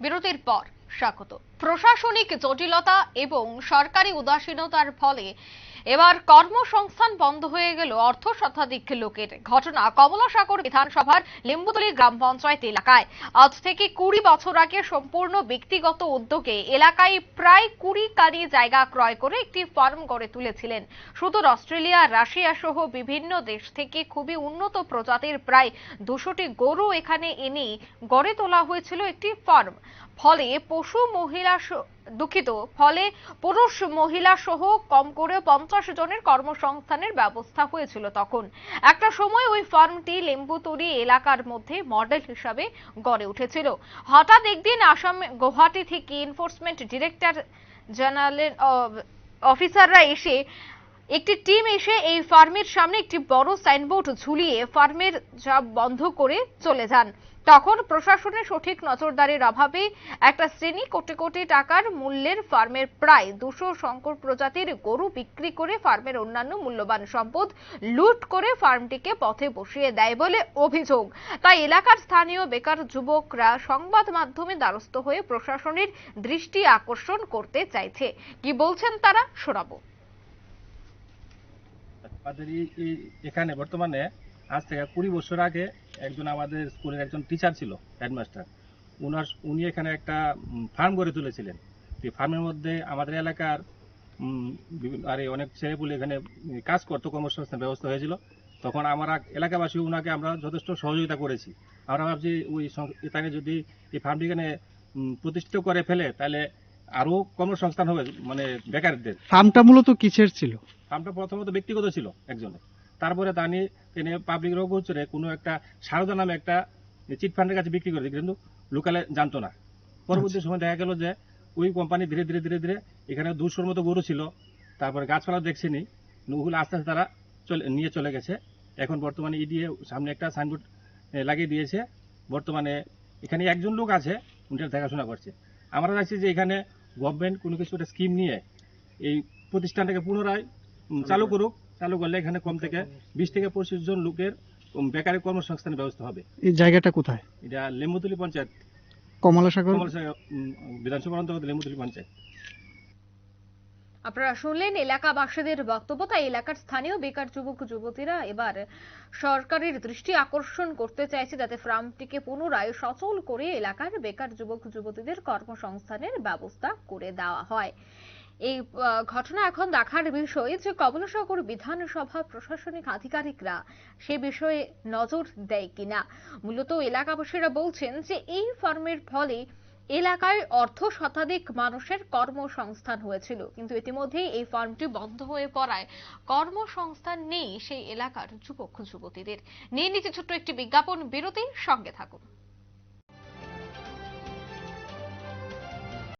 বিরতির পর স্বাগত। প্রশাসনিক জটিলতা এবং সরকারি উদাসীনতার ফলে এবার কর্মসংস্থান বন্ধ হয়ে গেল অর্থ শতাধিক লোকের ঘটনা। কমলাসাগর বিধানসভার লিম্বুতলি গ্রাম পঞ্চায়েত এলাকায় আজ থেকে কুড়ি বছর আগে সম্পূর্ণ ব্যক্তিগত উদ্যোগে এলাকায় প্রায় কুড়ি কারি জায়গা ক্রয় করে একটি ফার্ম গড়ে তুলেছিলেন। সুদূর অস্ট্রেলিয়া, রাশিয়া সহ বিভিন্ন দেশ থেকে খুবই উন্নত প্রজাতির প্রায় দুশোটি গরু এখানে এনে গড়ে তোলা হয়েছিল একটি ফার্ম। ফলে পশু মহিলা স- দুঃখিত। ফলে পুরুষ মহিলা সহ কম করে পঞ্চাশ জনের কর্মসংস্থানের ব্যবস্থা হয়েছিল তখন। একটা সময় ওই ফার্মটি লেম্বুতরি এলাকার মধ্যে মডেল হিসাবে গড়ে উঠেছিল। হঠাৎ একদিন আসাম গুয়াহাটি থেকে এনফোর্সমেন্ট ডিরেক্টর জেনারেল অফিসাররা এসে একটি টিম এসে এই ফার্মের সামনে একটি বড় সাইনবোর্ড ঝুলিয়ে ফার্মের যা বন্ধ করে চলে যান। তখন প্রশাসনের সঠিক নজরদারির অভাবে একটা শ্রেণি কোটি কোটি টাকার মূল্যের ফার্মের প্রায় দুশো শঙ্কর প্রজাতির গরু বিক্রি করে ফার্মের অন্যান্য মূল্যবান সম্পদ লুট করে ফার্মটিকে পথে বসিয়ে দেয় বলে অভিযোগ। তাই এলাকার স্থানীয় বেকার যুবকরা সংবাদ মাধ্যমে দ্বারস্থ হয়ে প্রশাসনের দৃষ্টি আকর্ষণ করতে চাইছে। কি বলছেন তারা শোনাবো। আমাদের এখানে বর্তমানে আজ থেকে কুড়ি বছর আগে একজন আমাদের স্কুলের একজন টিচার ছিল হেডমাস্টার উনার, উনি এখানে একটা ফার্ম গড়ে তুলেছিলেন। এই ফার্মের মধ্যে আমাদের এলাকার আরে অনেক ছেলেপুলে এখানে কাজ করতো, কর্মসংস্থান ব্যবস্থা হয়েছিল। তখন আমরা এলাকাবাসী উনাকে আমরা যথেষ্ট সহযোগিতা করেছি। আমরা ভাবছি ওই এখানে যদি এই ফার্মটি এখানে প্রতিষ্ঠিত করে ফেলে, তাহলে আরও কর্মসংস্থান হবে মানে বেকারদের। ফার্মটা মূলত কিসের ছিল? ফার্মটা প্রথমত ব্যক্তিগত ছিল একজনের। তারপরে তা নিয়ে তিনি পাবলিক রোগ হচ্ছে কোনো একটা সারদা নামে একটা চিট ফান্ডের কাছে বিক্রি করে দিই, কিন্তু লোকালে জানতো না। পরবর্তী সময় দেখা গেল যে ওই কোম্পানি ধীরে ধীরে ধীরে ধীরে এখানে দুশোর মতো গরু ছিল তারপরে গাছপালা দেখছিনি ওগুলো আস্তে আস্তে তারা চলে নিয়ে চলে গেছে। এখন বর্তমানে ইডিএ সামনে একটা সাইনবোর্ড লাগিয়ে দিয়েছে। বর্তমানে এখানে একজন লোক আছে উনিটা দেখাশোনা করছে। আমরা চাইছি যে এখানে গভর্নমেন্ট কোনো কিছু একটা স্কিম নিয়ে এই প্রতিষ্ঠানটাকে পুনরায় চালু করুক চালু করলে এখানে কম থেকে বিশ থেকে পঁচিশ জন লোকের বেকারি কর্মসংস্থানের ব্যবস্থা হবে। এই জায়গাটা কোথায়? এটা লেম্বুতলি পঞ্চায়েত। কমলাসাগর? কমলসাগর, উম, বিধানসভার অন্তর্গত লেম্বুতলি পঞ্চায়েত। আপনারা শুনলেন এলাকাবাসীদের বক্তব্য তাই এলাকার স্থানীয় বেকার যুবক যুবতীরা এবার সরকারের দৃষ্টি আকর্ষণ করতে চাইছে যাতে ফার্মটিকে পুনরায় সচল করে এলাকার বেকার যুবক যুবতীদের কর্মসংস্থানের ব্যবস্থা করে দেওয়া হয়। এই ঘটনা এখন দেখার বিষয় যে কমলাসাগর বিধানসভা প্রশাসনিক আধিকারিকরা সে বিষয়ে নজর দেয় কিনা। মূলত এলাকাবাসীরা বলছেন যে এই ফার্মের ফলে এলাকায় অর্ধ শতাধিক মানুষের কর্মসংস্থান হয়েছিল। কিন্তু ইতিমধ্যেই এই ফার্মটি বন্ধ হয়ে পড়ায় কর্মসংস্থান নেই সেই এলাকার যুবক যুবতীদের নিয়ে নিচে ছোট্ট একটি বিজ্ঞাপন, বিরতির সঙ্গে থাকুন।